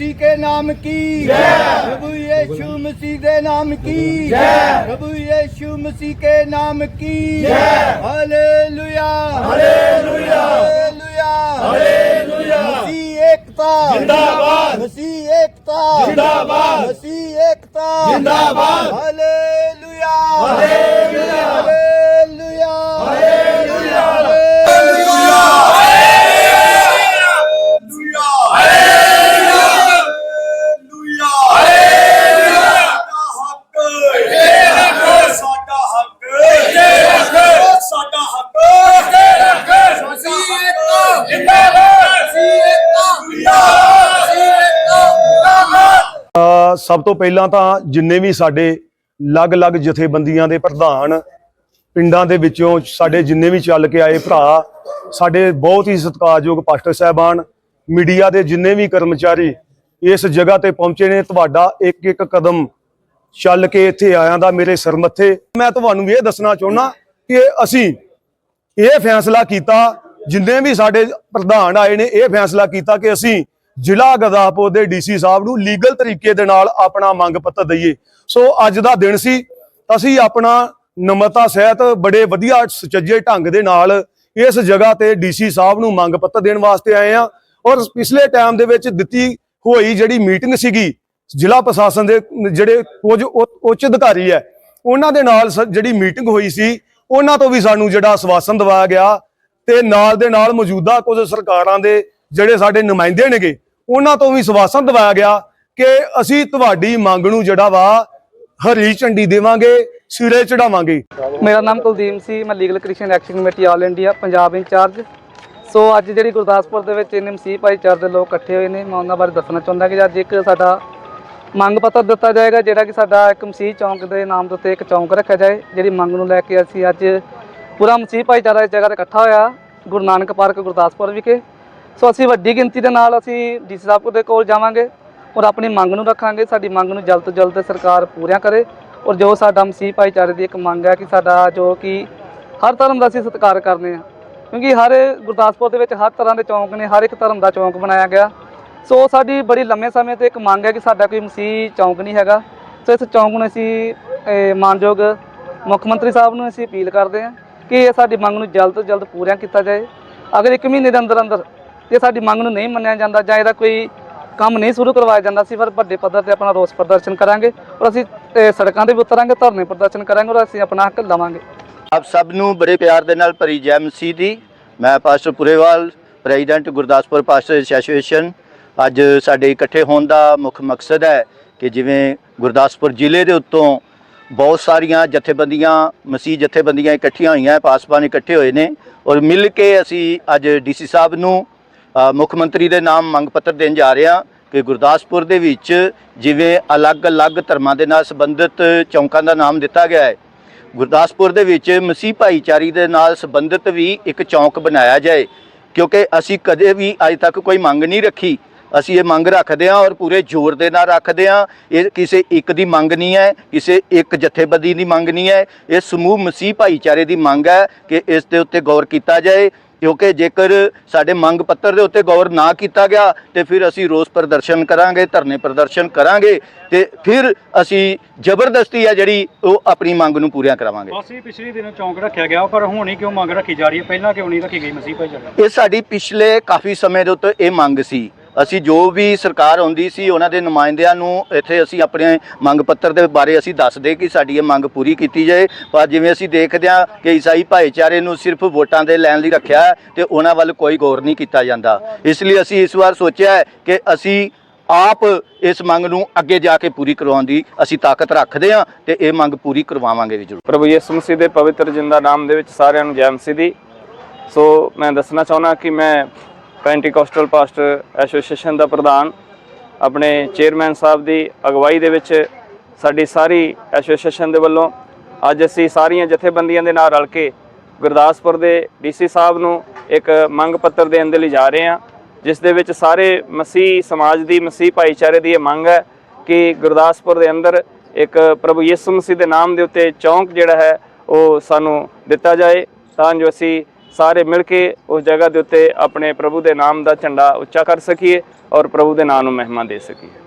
मसीह के नाम की प्रभु यीशु मसीह के नाम की प्रभु यीशु मसीह के नाम की हालेलुया हालेलुया हालेलुया हालेलुया मसीह एकता जिंदाबाद मसीह एकता जिंदाबाद मसीह एकता जिंदाबाद हालेलुया हालेलुया हालेलुया ਸਭ ਤੋਂ ਪਹਿਲਾਂ ਤਾਂ ਜਿੰਨੇ ਵੀ ਸਾਡੇ ਅਲੱਗ-ਅਲੱਗ ਜਥੇਬੰਦੀਆਂ ਦੇ ਪ੍ਰਧਾਨ ਪਿੰਡਾਂ ਦੇ ਵਿੱਚੋਂ ਸਾਡੇ ਜਿੰਨੇ ਵੀ ਚੱਲ ਕੇ ਆਏ ਭਰਾ, ਸਾਡੇ ਬਹੁਤ ਹੀ ਸਤਿਕਾਰਯੋਗ ਪਾਸਟਰ ਸਾਹਿਬਾਨ, ਮੀਡੀਆ ਦੇ ਜਿੰਨੇ ਵੀ ਕਰਮਚਾਰੀ ਇਸ ਜਗ੍ਹਾ ਤੇ ਪਹੁੰਚੇ ਨੇ, ਤੁਹਾਡਾ ਇੱਕ ਇੱਕ ਕਦਮ ਚੱਲ ਕੇ ਇੱਥੇ ਆਇਆਂ ਦਾ ਮੇਰੇ ਸਿਰ ਮੱਥੇ। ਮੈਂ ਤੁਹਾਨੂੰ ਇਹ ਦੱਸਣਾ ਚਾਹੁੰਦਾ ਕਿ ਅਸੀਂ ਇਹ ਫੈਸਲਾ ਕੀਤਾ, ਜਿੰਨੇ ਵੀ ਸਾਡੇ ਪ੍ਰਧਾਨ ਆਏ ਨੇ, ਇਹ ਫੈਸਲਾ ਕੀਤਾ ਕਿ ਅਸੀਂ ਜ਼ਿਲ੍ਹਾ ਗਦਾਪੁਰ ਦੇ ਡੀਸੀ ਸਾਹਿਬ ਨੂੰ ਲੀਗਲ ਤਰੀਕੇ ਦੇ ਨਾਲ ਆਪਣਾ ਮੰਗ ਪੱਤਰ ਦਈਏ। ਸੋ ਅੱਜ ਦਾ ਦਿਨ ਸੀ, ਅਸੀਂ ਆਪਣਾ ਨਮਰਤਾ ਸਹਿਤ ਬੜੇ ਵਧੀਆ ਸੁਚੱਜੇ ਢੰਗ ਦੇ ਨਾਲ ਇਸ ਜਗ੍ਹਾ ਤੇ ਡੀਸੀ ਸਾਹਿਬ ਨੂੰ ਮੰਗ ਪੱਤਰ ਦੇਣ ਵਾਸਤੇ ਆਏ ਆ ਔਰ ਪਿਛਲੇ ਟਾਈਮ ਦੇ ਵਿੱਚ ਦਿੱਤੀ ਹੋਈ ਜਿਹੜੀ ਮੀਟਿੰਗ ਸੀਗੀ, ਜ਼ਿਲ੍ਹਾ ਪ੍ਰਸ਼ਾਸਨ ਦੇ ਜਿਹੜੇ ਕੁਝ ਉੱਚ ਅਧਿਕਾਰੀ ਹੈ, ਉਹਨਾਂ ਦੇ ਨਾਲ ਜਿਹੜੀ ਮੀਟਿੰਗ ਹੋਈ ਸੀ, ਉਹਨਾਂ ਤੋਂ ਵੀ ਸਾਨੂੰ ਜਿਹੜਾ ਆਸਵਾਸਨ ਦਿਵਾਇਆ ਗਿਆ ਤੇ ਨਾਲ ਦੇ ਨਾਲ ਮੌਜੂਦਾ ਕੁਝ ਸਰਕਾਰਾਂ ਦੇ ਜਿਹੜੇ ਸਾਡੇ ਨੁਮਾਇੰਦੇ ਨੇਗੇ, ਉਹਨਾਂ ਤੋਂ ਵੀ ਸਵਾਸਨ ਦਿਵਾਇਆ ਗਿਆ ਕਿ ਅਸੀਂ ਤੁਹਾਡੀ ਮੰਗ ਨੂੰ ਜਿਹੜਾ ਵਾ ਹਰੀ ਝੰਡੀ ਦੇਵਾਂਗੇ, ਸਿਰੇ ਚੜਾਵਾਂਗੇ। ਮੇਰਾ ਨਾਮ ਕੁਲਦੀਪ ਸੀ, ਮੈਂ legal Christian action committee all India, Punjab incharge. So ਅੱਜ ਜਿਹੜੀ ਗੁਰਦਾਸਪੁਰ ਦੇ ਵਿੱਚ ਐਨਐਮਸੀ ਭਾਈਚਾਰੇ ਦੇ ਲੋਕ ਇਕੱਠੇ ਹੋਏ ਨੇ, ਮੈਂ ਉਹਨਾਂ ਬਾਰੇ ਦੱਸਣਾ ਚਾਹੁੰਦਾ ਕਿ ਅੱਜ ਇੱਕ ਸਾਡਾ ਮੰਗ ਪੱਤਰ ਦਿੱਤਾ ਜਾਏਗਾ, ਜਿਹੜਾ ਕਿ ਸਾਡਾ ਇੱਕ ਮਸੀਹ ਚੌਂਕ ਦੇ ਨਾਮ ਦੇ ਉੱਤੇ ਇੱਕ ਚੌਂਕ ਰੱਖਿਆ ਜਾਏ, ਜਿਹੜੀ ਮੰਗ ਨੂੰ ਲੈ ਕੇ ਅਸੀਂ ਅੱਜ ਪੂਰਾ ਮਸੀਹ ਭਾਈਚਾਰਾ ਇਸ ਜਗ੍ਹਾ ਤੇ ਇਕੱਠਾ ਹੋਇਆ, ਗੁਰੂ ਨਾਨਕ ਪਾਰਕ ਗੁਰਦਾਸਪੁਰ ਵਿਖੇ। ਸੋ ਅਸੀਂ ਵੱਡੀ ਗਿਣਤੀ ਦੇ ਨਾਲ ਅਸੀਂ ਡੀਸੀ ਸਾਹਿਬ ਦੇ ਕੋਲ ਜਾਵਾਂਗੇ ਔਰ ਆਪਣੀ ਮੰਗ ਨੂੰ ਰੱਖਾਂਗੇ, ਸਾਡੀ ਮੰਗ ਨੂੰ ਜਲਦ ਤੋਂ ਜਲਦ ਸਰਕਾਰ ਪੂਰੀਆਂ ਕਰੇ ਔਰ ਜੋ ਸਾਡਾ ਮਸੀਹ ਭਾਈਚਾਰੇ ਦੀ ਇੱਕ ਮੰਗ ਹੈ ਕਿ ਸਾਡਾ ਜੋ ਕਿ ਹਰ ਧਰਮ ਦਾ ਅਸੀਂ ਸਤਿਕਾਰ ਕਰਦੇ ਹਾਂ ਕਿਉਂਕਿ ਹਰ ਗੁਰਦਾਸਪੁਰ ਦੇ ਵਿੱਚ ਹਰ ਤਰ੍ਹਾਂ ਦੇ ਚੌਂਕ ਨੇ, ਹਰ ਇੱਕ ਧਰਮ ਦਾ ਚੌਂਕ ਬਣਾਇਆ ਗਿਆ। ਸੋ ਸਾਡੀ ਬੜੀ ਲੰਮੇ ਸਮੇਂ ਤੋਂ ਇੱਕ ਮੰਗ ਹੈ ਕਿ ਸਾਡਾ ਕੋਈ ਮਸੀਹ ਚੌਂਕ ਨਹੀਂ ਹੈਗਾ। ਸੋ ਇਸ ਚੌਂਕ ਨੂੰ ਅਸੀਂ ਮਾਨਯੋਗ ਮੁੱਖ ਮੰਤਰੀ ਸਾਹਿਬ ਨੂੰ ਅਸੀਂ ਅਪੀਲ ਕਰਦੇ ਹਾਂ ਕਿ ਇਹ ਸਾਡੀ ਮੰਗ ਨੂੰ ਜਲਦ ਤੋਂ ਜਲਦ ਪੂਰੀਆਂ ਕੀਤਾ ਜਾਏ। ਅਗਰ ਇੱਕ ਮਹੀਨੇ ਦੇ ਅੰਦਰ ਅੰਦਰ ਇਹ ਸਾਡੀ ਮੰਗ ਨੂੰ ਨਹੀਂ ਮੰਨਿਆ ਜਾਂਦਾ ਜਾਂ ਇਹਦਾ ਕੋਈ ਕੰਮ ਨਹੀਂ ਸ਼ੁਰੂ ਕਰਵਾਇਆ ਜਾਂਦਾ ਸੀ ਪਰ ਵੱਡੇ ਪੱਧਰ ਤੇ ਆਪਣਾ ਰੋਸ ਪ੍ਰਦਰਸ਼ਨ ਕਰਾਂਗੇ ਔਰ ਅਸੀਂ ਸੜਕਾਂ ਤੇ ਵੀ ਉਤਰਾਂਗੇ, ਧਰਨੇ ਪ੍ਰਦਰਸ਼ਨ ਕਰਾਂਗੇ ਔਰ ਅਸੀਂ ਆਪਣਾ ਹੱਕ ਲਵਾਂਗੇ। ਆਪ ਸਭ ਨੂੰ ਬੜੇ ਪਿਆਰ ਦੇ ਨਾਲ ਭਰੀ ਜੈ ਮਸੀਹ ਦੀ। ਮੈਂ pastor Purewal, president Gurdaspur pastor association. ਅੱਜ ਸਾਡੇ ਇਕੱਠੇ ਹੋਣ ਦਾ ਮੁੱਖ ਮਕਸਦ ਹੈ ਕਿ ਜਿਵੇਂ ਗੁਰਦਾਸਪੁਰ ਜ਼ਿਲ੍ਹੇ ਦੇ ਉੱਤੋਂ ਬਹੁਤ ਸਾਰੀਆਂ ਜਥੇਬੰਦੀਆਂ, ਮਸੀਹ ਜਥੇਬੰਦੀਆਂ ਇਕੱਠੀਆਂ ਹੋਈਆਂ ਪਾਸਪਾਨ ਇਕੱਠੇ ਹੋਏ ਨੇ ਔਰ ਮਿਲ ਕੇ ਅਸੀਂ ਅੱਜ ਡੀਸੀ ਸਾਹਿਬ ਨੂੰ ਮੁੱਖ ਮੰਤਰੀ ਦੇ ਨਾਮ ਮੰਗ ਪੱਤਰ ਦੇਣ ਜਾ ਰਿਹਾ ਕਿ ਗੁਰਦਾਸਪੁਰ ਦੇ ਵਿੱਚ ਜਿਵੇਂ ਅਲੱਗ-ਅਲੱਗ ਧਰਮਾਂ ਦੇ ਨਾਲ ਸੰਬੰਧਿਤ ਚੌਂਕਾਂ ਦਾ ਨਾਮ ਦਿੱਤਾ ਗਿਆ ਹੈ, ਗੁਰਦਾਸਪੁਰ ਦੇ ਵਿੱਚ ਮਸੀਹ ਭਾਈਚਾਰੀ ਦੇ ਨਾਲ ਸੰਬੰਧਿਤ ਵੀ ਇੱਕ ਚੌਂਕ ਬਣਾਇਆ ਜਾਏ, ਕਿਉਂਕਿ ਅਸੀਂ ਕਦੇ ਵੀ ਅੱਜ ਤੱਕ ਕੋਈ ਮੰਗ ਨਹੀਂ ਰੱਖੀ। ਅਸੀਂ ਇਹ ਮੰਗ ਰੱਖਦੇ ਹਾਂ ਔਰ ਪੂਰੇ ਜ਼ੋਰ ਦੇ ਨਾਲ ਰੱਖਦੇ ਹਾਂ। ਇਹ ਕਿਸੇ ਇੱਕ ਦੀ ਮੰਗ ਨਹੀਂ ਹੈ, ਕਿਸੇ ਇੱਕ ਜਥੇਬੰਦੀ ਦੀ ਮੰਗ ਨਹੀਂ ਹੈ। ਇਹ ਸਮੂਹ ਮਸੀਹ ਭਾਈਚਾਰੇ ਦੀ ਮੰਗ ਹੈ ਕਿ ਇਸ ਦੇ ਉੱਤੇ ਗੌਰ ਕੀਤਾ ਜਾਏ। ਕਿਉਂਕਿ ਜੇਕਰ ਸਾਡੇ ਮੰਗ ਪੱਤਰ ਦੇ ਉੱਤੇ ਗੌਰ ਨਾ ਕੀਤਾ ਗਿਆ ਤੇ ਫਿਰ ਅਸੀਂ ਰੋਸ ਪ੍ਰਦਰਸ਼ਨ ਕਰਾਂਗੇ ਧਰਨੇ ਪ੍ਰਦਰਸ਼ਨ ਕਰਾਂਗੇ ਤੇ ਫਿਰ ਅਸੀਂ ਜ਼ਬਰਦਸਤੀ ਆ ਜਿਹੜੀ ਉਹ ਆਪਣੀ ਮੰਗ ਨੂੰ ਪੂਰੀਆਂ ਕਰਾਵਾਂਗੇ। ਅਸੀਂ ਪਿਛਲੇ ਦਿਨ ਚੌਂਕ ਰੱਖਿਆ ਗਿਆ ਪਰ ਹੁਣ ਹੀ ਕਿਉਂ ਮੰਗ ਰੱਖੀ ਜਾ ਰਹੀ ਹੈ? ਪਹਿਲਾਂ ਕਿਉਂ ਨਹੀਂ ਰੱਖੀ ਗਈ ਮਸੀਹ ਭਾਈਚਾਰੇ ਇਹ ਸਾਡੀ ਪਿਛਲੇ ਕਾਫੀ ਸਮੇਂ ਦੇ ਉੱਤੇ ਇਹ ਮੰਗ ਸੀ। ਅਸੀਂ ਜੋ ਵੀ ਸਰਕਾਰ ਆਉਂਦੀ ਸੀ, ਉਹਨਾਂ ਦੇ ਨੁਮਾਇੰਦਿਆਂ ਨੂੰ ਇੱਥੇ ਅਸੀਂ ਆਪਣੇ ਮੰਗ ਪੱਤਰ ਦੇ ਬਾਰੇ ਅਸੀਂ ਦੱਸਦੇ ਕਿ ਸਾਡੀ ਇਹ ਮੰਗ ਪੂਰੀ ਕੀਤੀ ਜਾਏ। ਪਰ ਜਿਵੇਂ ਅਸੀਂ ਦੇਖਦੇ ਹਾਂ ਕਿ ਈਸਾਈ ਭਾਈਚਾਰੇ ਨੂੰ ਸਿਰਫ ਵੋਟਾਂ ਦੇ ਲੈਣ ਲਈ ਰੱਖਿਆ ਹੈ ਤੇ ਉਹਨਾਂ ਵੱਲ ਕੋਈ ਗੌਰ ਨਹੀਂ ਕੀਤਾ ਜਾਂਦਾ। ਇਸ ਲਈ ਅਸੀਂ ਇਸ ਵਾਰ ਸੋਚਿਆ ਕਿ ਅਸੀਂ ਆਪ ਇਸ ਮੰਗ ਨੂੰ ਅੱਗੇ ਜਾ ਕੇ ਪੂਰੀ ਕਰਵਾਉਣ ਦੀ ਅਸੀਂ ਤਾਕਤ ਰੱਖਦੇ ਹਾਂ ਤੇ ਇਹ ਮੰਗ ਪੂਰੀ ਕਰਵਾਵਾਂਗੇ ਵੀ ਜ਼ਰੂਰ। ਪ੍ਰਭੂ ਯਿਸੂ ਮਸੀਹ ਦੇ ਪਵਿੱਤਰ ਜਿੰਦਾ ਨਾਮ ਦੇ ਵਿੱਚ ਸਾਰਿਆਂ ਨੂੰ ਜੈ ਮਸੀਹ ਦੀ। ਸੋ ਮੈਂ ਦੱਸਣਾ ਚਾਹੁੰਦਾ ਕਿ ਮੈਂ ਪੈਂਟੀਕੋਸਟਲ ਪਾਸਟਰ ਐਸੋਸੀਏਸ਼ਨ ਦਾ ਪ੍ਰਧਾਨ, ਆਪਣੇ ਚੇਅਰਮੈਨ ਸਾਹਿਬ ਦੀ ਅਗਵਾਈ ਦੇ ਵਿੱਚ ਸਾਡੀ ਸਾਰੀ ਐਸੋਸੀਏਸ਼ਨ ਦੇ ਵੱਲੋਂ ਅੱਜ ਅਸੀਂ ਸਾਰੀਆਂ ਜਥੇਬੰਦੀਆਂ ਦੇ ਨਾਲ ਰਲ ਕੇ ਗੁਰਦਾਸਪੁਰ ਦੇ ਡੀਸੀ ਸਾਹਿਬ ਨੂੰ ਇੱਕ ਮੰਗ ਪੱਤਰ ਦੇਣ ਦੇ ਲਈ ਜਾ ਰਹੇ ਹਾਂ, ਜਿਸ ਦੇ ਵਿੱਚ ਸਾਰੇ ਮਸੀਹ ਸਮਾਜ ਦੀ, ਮਸੀਹ ਭਾਈਚਾਰੇ ਦੀ ਇਹ ਮੰਗ ਹੈ ਕਿ ਗੁਰਦਾਸਪੁਰ ਦੇ ਅੰਦਰ ਇੱਕ ਪ੍ਰਭੂ ਯਿਸੂ ਮਸੀਹ ਦੇ ਨਾਮ ਦੇ ਉੱਤੇ ਚੌਂਕ ਜਿਹੜਾ ਹੈ, ਉਹ ਸਾਨੂੰ ਦਿੱਤਾ ਜਾਏ, ਤਾਂ ਜੋ ਅਸੀਂ ਸਾਰੇ ਮਿਲ ਕੇ ਉਸ ਜਗ੍ਹਾ ਦੇ ਉੱਤੇ ਆਪਣੇ ਪ੍ਰਭੂ ਦੇ ਨਾਮ ਦਾ ਝੰਡਾ ਉੱਚਾ ਕਰ ਸਕੀਏ ਔਰ ਪ੍ਰਭੂ ਦੇ ਨਾਮ ਨੂੰ ਮਹਿਮਾ ਦੇ ਸਕੀਏ।